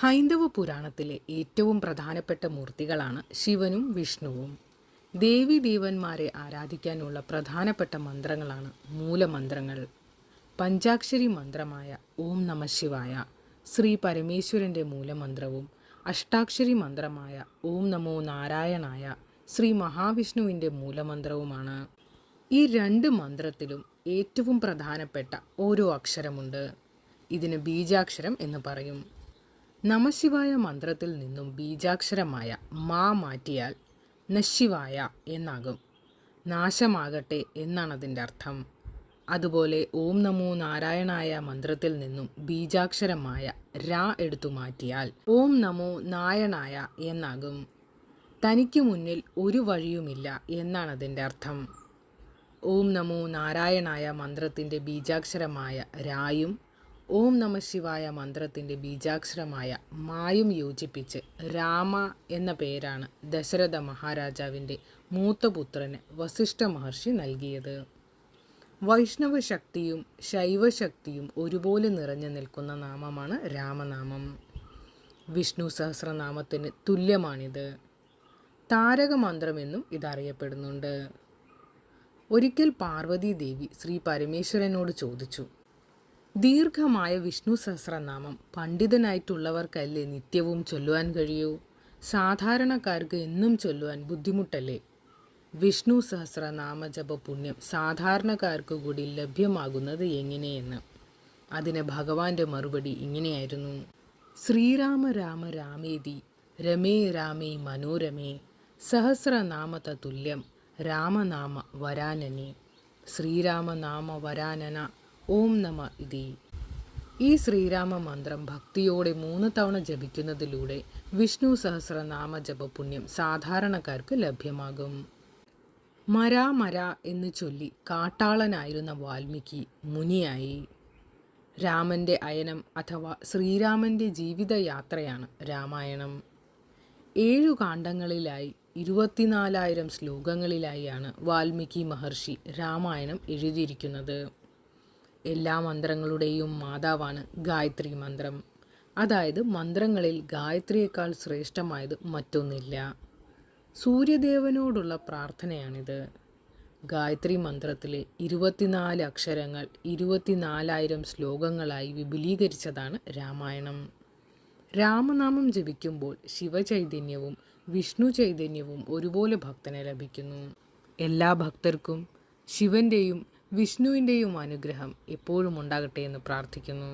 ഹൈന്ദവ പുരാണത്തിലെ ഏറ്റവും പ്രധാനപ്പെട്ട മൂർത്തികളാണ് ശിവനും വിഷ്ണുവും. ദേവീദേവന്മാരെ ആരാധിക്കാനുള്ള പ്രധാനപ്പെട്ട മന്ത്രങ്ങളാണ് മൂലമന്ത്രങ്ങൾ. പഞ്ചാക്ഷരി മന്ത്രമായ ഓം നമ ശിവായ ശ്രീ പരമേശ്വരന്റെ മൂലമന്ത്രവും അഷ്ടാക്ഷരി മന്ത്രമായ ഓം നമോ നാരായണായ ശ്രീ മഹാവിഷ്ണുവിന്റെ മൂലമന്ത്രവുമാണ്. ഈ രണ്ട് മന്ത്രത്തിലും ഏറ്റവും പ്രധാനപ്പെട്ട ഓരോ അക്ഷരമുണ്ട്. ഇതിന് ബീജാക്ഷരം എന്ന് പറയും. നമശിവായ മന്ത്രത്തിൽ നിന്നും ബീജാക്ഷരമായ മാ മാറ്റിയാൽ നശിവായ എന്നാകും. നാശമാകട്ടെ എന്നാണ് അതിന്റെ അർത്ഥം. അതുപോലെ ഓം നമോ നാരായണായ മന്ത്രത്തിൽ നിന്നും ബീജാക്ഷരമായ രാ എടുത്തു മാറ്റിയാൽ ഓം നമോ നായണായ എന്നാകും. തനിക്ക് മുന്നിൽ ഒരു വഴിയുമില്ല എന്നാണ് അതിന്റെ അർത്ഥം. ഓം നമോ നാരായണായ മന്ത്രത്തിന്റെ ബീജാക്ഷരമായ രായും ഓം നമ ശിവായ മന്ത്രത്തിന്റെ ബീജാക്ഷരമായ മായും യോജിപ്പിച്ച് രാമ എന്ന പേരാണ് ദശരഥ മഹാരാജാവിന്റെ മൂത്തപുത്രന് വസിഷ്ഠ മഹർഷി നൽകിയത്. വൈഷ്ണവ ശക്തിയും ശൈവശക്തിയും ഒരുപോലെ നിറഞ്ഞു നിൽക്കുന്ന നാമമാണ് രാമനാമം. വിഷ്ണു സഹസ്രനാമത്തിന് തുല്യമാണിത്. താരകമന്ത്രമെന്നും ഇതറിയപ്പെടുന്നുണ്ട്. ഒരിക്കൽ പാർവതി ദേവി ശ്രീ പരമേശ്വരനോട് ചോദിച്ചു ദീർഘമായ വിഷ്ണു സഹസ്രനാമം പണ്ഡിതനായിട്ടുള്ളവർക്കല്ലേ നിത്യവും ചൊല്ലുവാൻ കഴിയൂ? സാധാരണക്കാർക്ക് എന്നും ചൊല്ലുവാൻ ബുദ്ധിമുട്ടല്ലേ? വിഷ്ണു സഹസ്രനാമ ജപ പുണ്യം സാധാരണക്കാർക്ക് കൂടി ലഭ്യമാകുന്നത് എങ്ങനെയെന്ന്? അതിന് ഭഗവാന്റെ മറുപടി ഇങ്ങനെയായിരുന്നു. ശ്രീരാമ രാമ രാമേതി രമേ രാമേ മനോരമേ സഹസ്രനാമത തുല്യം രാമനാമ വരാനനെ. ശ്രീരാമനാമ വരാനന ഓം നമ ഇതി. ഈ ശ്രീരാമ മന്ത്രം ഭക്തിയോടെ മൂന്ന് തവണ ജപിക്കുന്നതിലൂടെ വിഷ്ണു സഹസ്രനാമ ജപപുണ്യം സാധാരണക്കാർക്ക് ലഭ്യമാകും. മര മര എന്ന് ചൊല്ലി കാട്ടാളനായിരുന്ന വാൽമീകി മുനിയായി. രാമന്റെ അയനം അഥവാ ശ്രീരാമന്റെ ജീവിതയാത്രയാണ് രാമായണം. ഏഴു കാണ്ഡങ്ങളിലായി ഇരുപത്തിനാലായിരം ശ്ലോകങ്ങളിലായാണ് വാൽമീകി മഹർഷി രാമായണം എഴുതിയിരിക്കുന്നത്. എല്ലാ മന്ത്രങ്ങളുടെയും മാതാവാണ് ഗായത്രി മന്ത്രം. അതായത് മന്ത്രങ്ങളിൽ ഗായത്രിയേക്കാൾ ശ്രേഷ്ഠമായത് മറ്റൊന്നില്ല. സൂര്യദേവനോടുള്ള പ്രാർത്ഥനയാണിത്. ഗായത്രി മന്ത്രത്തിലെ ഇരുപത്തിനാല് അക്ഷരങ്ങൾ ഇരുപത്തിനാലായിരം ശ്ലോകങ്ങളായി വിപുലീകരിച്ചതാണ് രാമായണം. രാമനാമം ജപിക്കുമ്പോൾ ശിവചൈതന്യവും വിഷ്ണു ചൈതന്യവും ഒരുപോലെ ഭക്തനെ ലഭിക്കുന്നു. എല്ലാ ഭക്തർക്കും ശിവന്റെയും വിഷ്ണുവിന്റെയും അനുഗ്രഹം എപ്പോഴും ഉണ്ടാകട്ടെ എന്ന് പ്രാർത്ഥിക്കുന്നു.